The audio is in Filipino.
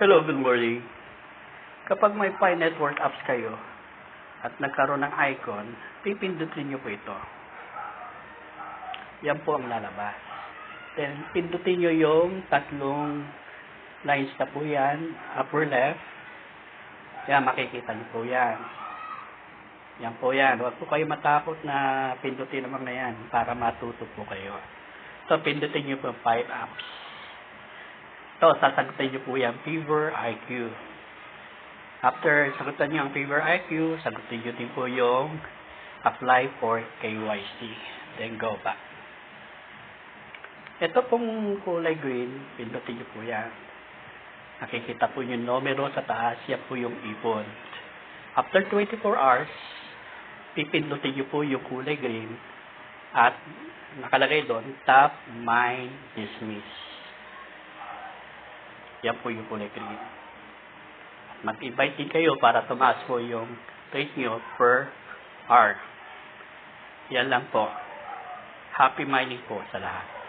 Hello, good morning. Kapag may Pi Network apps kayo at nagkaroon ng icon, pipindutin nyo po ito. Yan po ang lalabas. Then, pindutin nyo yung tatlong lines na po yan, upper left. Yan, makikita nyo po yan. Yan po yan. Huwag po kayo matakot na pindutin naman na yan para matuto po kayo. So, pindutin nyo po 5 apps. Ito, sasagutin nyo po yan, Fever IQ. After sagutan nyo ang Fever IQ, sagutin nyo din po yung apply for KYC. Then go back. Ito pong kulay green, pindutin nyo po yan. Nakikita po yung numero sa taas, yan po yung ibon. After 24 hours, pipindutin nyo po yung kulay green at nakalagay doon, tap, mine, dismiss. Yan po yung green. Mag-invite din kayo para tumaas po yung rate nyo per hour. Yan lang po. Happy mining po sa lahat.